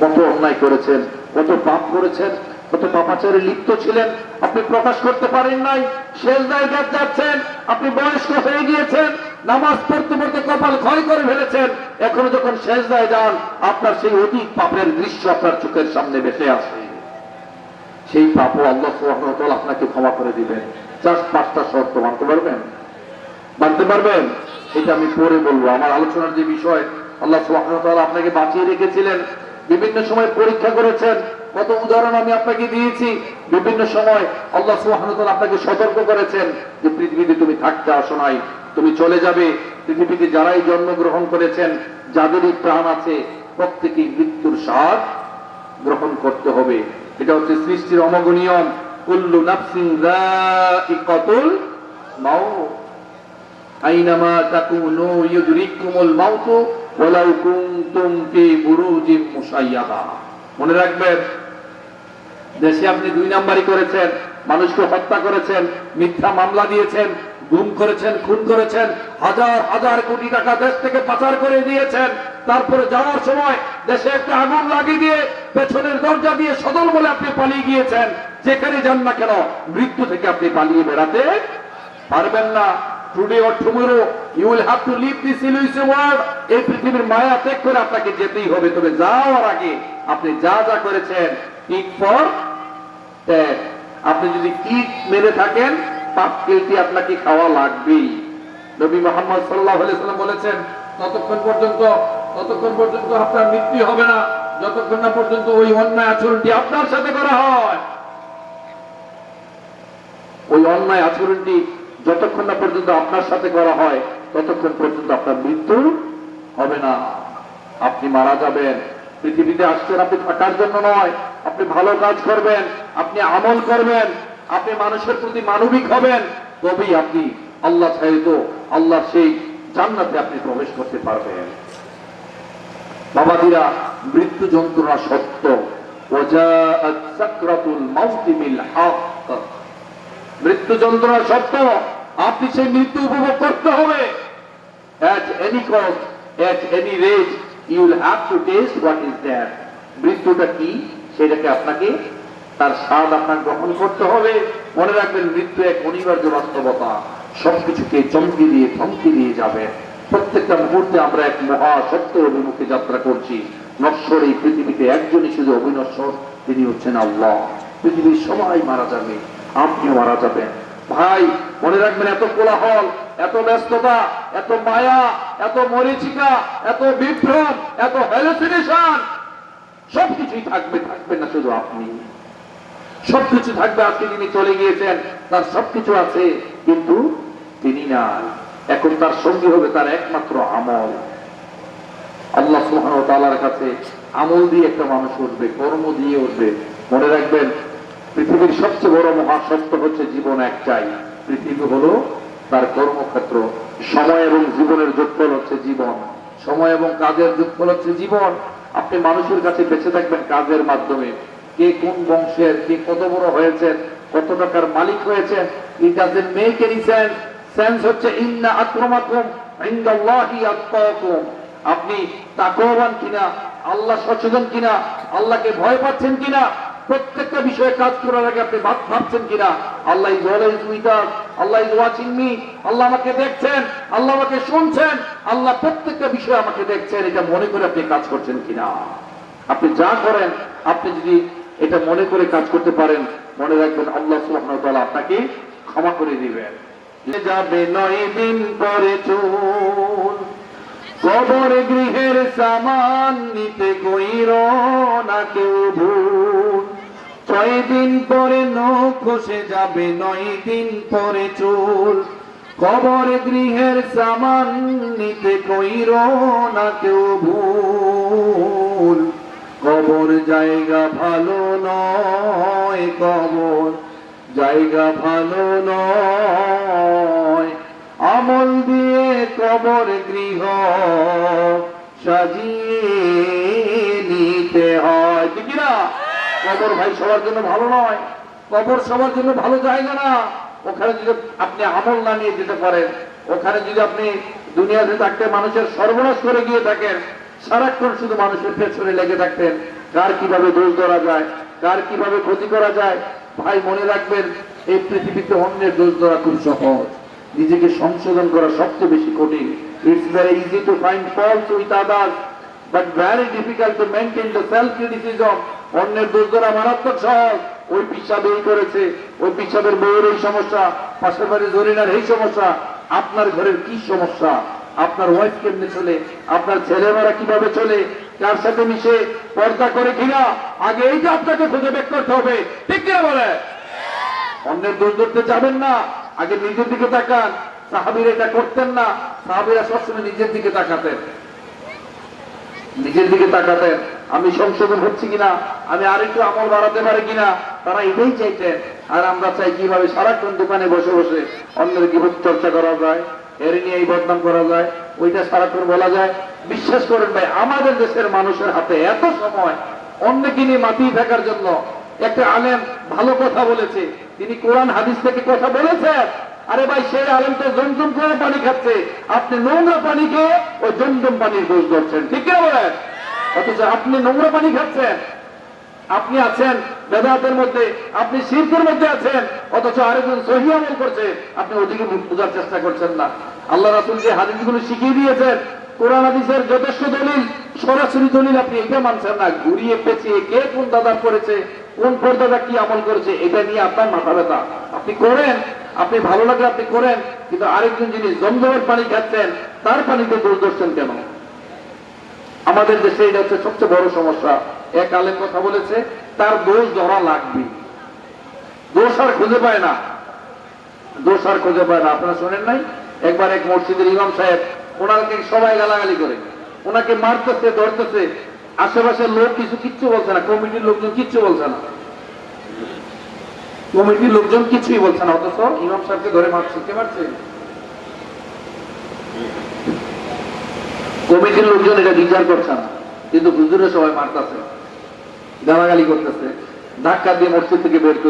কত অন্যায় করেছেন, কত পাপ করেছেন, কত পাপাচারে লিপ্ত ছিলেন, আপনি প্রকাশ করতে পারেন নাই, শেষ জায়গায় যাচ্ছেন, আপনি বয়স্ক হয়ে গিয়েছেন, নামাজ পড়তে পড়তে কপাল ক্ষয় করে ফেলেছেন, এখনও যখন শেষ যায় যান, আপনার সেই অধিক পাপের দৃশ্য আপনার চোখের সামনে ভেসে আসে। সেই পাপও আল্লাহ সুবহানাহু আপনাকে ক্ষমা করে দিবেন। জাস্ট পাঁচটা শর্ত, মানতে পারবেন? মানতে পারবেন? এটা আমি পরে বলব। আমার আলোচনার যে বিষয়, আল্লাহ ওয়া আপনাকে বাঁচিয়ে রেখেছিলেন। বিভিন্ন সময় পরীক্ষা করেছেন। কত উদাহরণ আমি আপনাকে দিয়েছি। বিভিন্ন সময় আল্লাহ সুবহানাহু আপনাকে সতর্ক করেছেন যে পৃথিবীতে তুমি থাকতে আসো নাই, তুমি চলে যাবে। পৃথিবীতে যারাই জন্মগ্রহণ করেছেন, যাদেরই প্রাণ আছে, প্রত্যেকেই মৃত্যুর স্বাদ গ্রহণ করতে হবে। এটা হচ্ছে সৃষ্টির অমগনিয়ম কুল্লু নাফসিন যায়িকাতুল মাউত। আইনামা তাকুনু ইউদরিকুমুল মাউত। মনে রাখবেন, দেশে আপনি দুই নাম্বারই করেছেন, মানুষকে হত্যা করেছেন, মিথ্যা মামলা দিয়েছেন, গুম করেছেন, খুন করেছেন, হাজার হাজার কোটি টাকা দেশ থেকে পাচার করে দিয়েছেন। তারপরে যাওয়ার সময় দেশে একটা আগুন লাগিয়ে দিয়ে পেছনের দরজা দিয়ে সদল বলে আপনি পালিয়ে গিয়েছেন। যেখানে যান না কেন, মৃত্যু থেকে আপনি পালিয়ে বেড়াতে পারবেন না। Today or tomorrow you will have to leave this elusive world এই পৃথিবীর মায়া ত্যাগ করে আপনাকে যেতেই হবে। তবে যাওয়ার আগে আপনি যা যা করেছেন ঠিক ফর ত্যাগ আপনি যদি কিক মেরে থাকেন, পাপ কেলটি আপনাকে খাওয়া লাগবেই। নবী মোহাম্মদ সাল্লাহ সাল্লাম বলেছেন, ততক্ষণ পর্যন্ত ততক্ষণ পর্যন্ত আপনার মৃত্যু হবে না। যতক্ষণ না পর্যন্ত ওই অন্যায় আচরণটি আপনার সাথে করা হয়। ওই অন্যায় আচরণটি যতক্ষণ না পর্যন্ত আপনার সাথে করা হয়, ততক্ষণ পর্যন্ত আপনার মৃত্যু হবে না। আপনি মারা যাবেন। পৃথিবীতে আসছেন আপনি থাকার জন্য নয়। আপনি ভালো কাজ করবেন, আপনি আমল করবেন, আপনি মানুষের প্রতি মানবিক হবেন, তবেই আপনি আল্লাহ চাহিত আল্লাহ সেই জান্নাতে আপনি প্রবেশ করতে পারবেন। বাবাদিরা মৃত্যু যন্ত্রণা সত্য। মৃত্যু যন্ত্রণা সত্য। আপনি সেই মৃত্যু উপভোগ করতে হবে। মৃত্যুটা কি? সেটাকে আপনাকে তার স্বাদ আপনার গ্রহণ করতে হবে। মনে রাখবেন, মৃত্যু এক অনিবার্য বাস্তবতা। সবকিছুকে চমকি দিয়ে থমকি দিয়ে যাবে। প্রত্যেকটা মুহূর্তে আমরা এক মহা অভিমুখে যাত্রা করছি। নশ্বর এই পৃথিবীতে একজনই শুধু অবিনশ্বর, তিনি হচ্ছেন আল্লাহ। পৃথিবীর সবাই মারা যাবে, আপনিও মারা যাবেন। ভাই মনে রাখবেন, এত কোলাহল, এত ব্যস্ততা, এত মায়া, এত মরিচিকা, এত বিভ্রম, এত হ্যালুসিনেশন সবকিছুই থাকবে থাকবে না শুধু আপনি। সবকিছু থাকবে আজকে যিনি চলে গিয়েছেন, তার সবকিছু আছে, কিন্তু তিনি নাই। এখন তার সঙ্গী হবে তার একমাত্র আমল। আল্লাহ সুবহান তাআলার কাছে আমল দিয়ে একটা মানুষ উঠবে, কর্ম দিয়ে উঠবে। মনে রাখবেন, পৃথিবীর সবচেয়ে বড় মহাসত্য হচ্ছে জীবন একটাই। পৃথিবী হলো তার কর্মক্ষেত্র। সময় এবং জীবনের যোগফল হচ্ছে জীবন। সময় এবং কাজের যোগফল হচ্ছে জীবন। আপনি মানুষের কাছে বেঁচে থাকবেন কাজের মাধ্যমে। কে কোন বংশের, কে কত বড় হয়েছেন, কত টাকার মালিক হয়েছেন it make any sense sense হচ্ছে, ইন্না আক্রমাকুম ইনদাল্লাহি আত্তাকুম আপনি তাকওয়াবান কিনা, আল্লাহ সচেতন কিনা, আল্লাহকে ভয় পাচ্ছেন কিনা প্রত্যেকটা বিষয়ে কাজ করার আগে আপনি ভাবছেন কিনা? Allah is always with Allah is watching আল্লাহ আমাকে দেখছেন, আল্লাহ আমাকে শুনছেন, আল্লাহ প্রত্যেকটা বিষয়ে আমাকে দেখছেন, এটা মনে করে আপনি কাজ করছেন কিনা? আপনি যা করেন, আপনি যদি এটা মনে করে কাজ করতে পারেন, মনে রাখবেন আল্লাহ সুবহানাহু আপনাকে ক্ষমা করে দিবেন। যাবে নয় দিন পরে চুল, কবর গৃহের সামান নিতে কইর না কেউ ভুল। ছয় দিন পরে নখ যাবে, নয় দিন পরে চুল। কবর গৃহের সামান নিতে কইর না কেউ ভুল। কবর জায়গা ভালো নয় কবর, জায়গা ভালো নয়। আমল দিয়ে কবর গৃহ সাজিয়ে নিতে হয়। কবর ভাই সবার জন্য ভালো নয়, কবর সবার জন্য ভালো জায়গা না। ওখানে যদি আপনি আমল না নিয়ে যেতে পারেন, ওখানে যদি আপনি দুনিয়াতে থাকতে মানুষের সর্বনাশ করে গিয়ে থাকেন, সারাক্ষণ শুধু মানুষের পেছনে লেগে থাকতেন, কার কীভাবে দোষ ধরা যায়, কার কীভাবে ক্ষতি করা যায়, ভাই মনে রাখবেন, এই পৃথিবীতে অন্যের দোষ ধরা খুব সহজ। নিজেকে সংশোধন করা সবচেয়ে বেশি কঠিন। It's very easy to find fault with others but very difficult to maintain the self criticism অন্যের দোষ ধরা মারাত্মক সহজ ওই পিসাব এই করেছে। ওই পিসাবের বউয়ের এই সমস্যা, পাশের বাড়ি জরিনার এই সমস্যা। আপনার ঘরের কি সমস্যা? আপনার ওয়াইফ কেমনে চলে? আপনার ছেলেমেয়েরা কীভাবে চলে? কার সাথে মিশে? পর্দা করে কিনা? আগে এইটা আপনাকে খুঁজে বের করতে হবে। ঠিক কিনা বলে? অন্যের দোষ ধরতে যাবেন না। আগে নিজের দিকে তাকান। সাহাবিরা এটা করতেন না। সাহাবিরা সবসময় নিজের দিকে তাকাতেন। নিজের দিকে তাকাতেন। আমি সংশোধন হচ্ছি কিনা? আমি আরেকটু আমল বাড়াতে পারি কিনা? তারা এটাই চাইতেন। আর আমরা চাই কীভাবে সারাক্ষণ দোকানে বসে বসে অন্যের কীভাবে চর্চা করা যায়, এর নিয়ে এই বদনাম করা যায়, ওইটা সারাক্ষণ বলা যায়। বিশ্বাস করেন ভাই, আমাদের দেশের মানুষের হাতে এত সময়, অন্যকে নিয়ে মাতিয়ে থাকার জন্য একটা আলেম ভালো কথা বলেছে। তিনি কোরআন, হাদিস থেকে কথা বলেছেন। আরে ভাই, সেই আলেম তো জমজম করে পানি খাচ্ছে। আপনি নোংরা পানিকে ওই জমজম পানির দোষ ধরছেন। ঠিক কিনা বলেন? অথচ আপনি নোংরা পানি খাচ্ছেন। আপনি আছেন বেদাতের মধ্যে, আপনি শিল্পের মধ্যে আছেন, অথচ আরেকজন সহি আমল করছে, আপনি ওদিকে বোঝার চেষ্টা করছেন না। আল্লাহ রাসুল যে হাদিসগুলো শিখিয়ে দিয়েছেন, কোরআন হাদিসের যথেষ্ট দলিল, সরাসরি দলিল আপনি এটা মানছেন না, ঘুরিয়ে পেঁচিয়ে কে কোন দাদা করেছে, কোন পর্দাদা কি আমল করেছে, এটা নিয়ে আপনার মাথা ব্যথা। আপনি করেন, আপনি ভালো লাগলে আপনি করেন, কিন্তু আরেকজন যিনি জমজমের পানি খাচ্ছেন, তার পানিতে দোষ ধরছেন কেন? আমাদের দেশে এটা হচ্ছে সবচেয়ে বড় সমস্যা। এক আলেম কথা বলেছে, তার দোষ ধরা লাগবে। দোষ আর খুঁজে পায় না। দোষ আর খুঁজে পায় না। আপনারা শোনেন নাই? একবার এক মসজিদের ইমাম সাহেব, ওনাকে সবাই গালাগালি করে। ওনাকে মারতেছে, ধরতেছে। আশেপাশের লোক কিছু কিচ্ছু বলছে না। কমিটির লোকজন কিচ্ছু বলছে না। কমিটির লোকজন কিছুই বলছে না। অথচ ইমাম সাহেবকে ধরে মারছে। কে মারছে? কমিটির লোকজন এটা বিচার করছে না। কিন্তু হুজুরে সবাই মারতেছে, গালাগালি করতেছে, ধাক্কা দিয়ে মসজিদ থেকে বের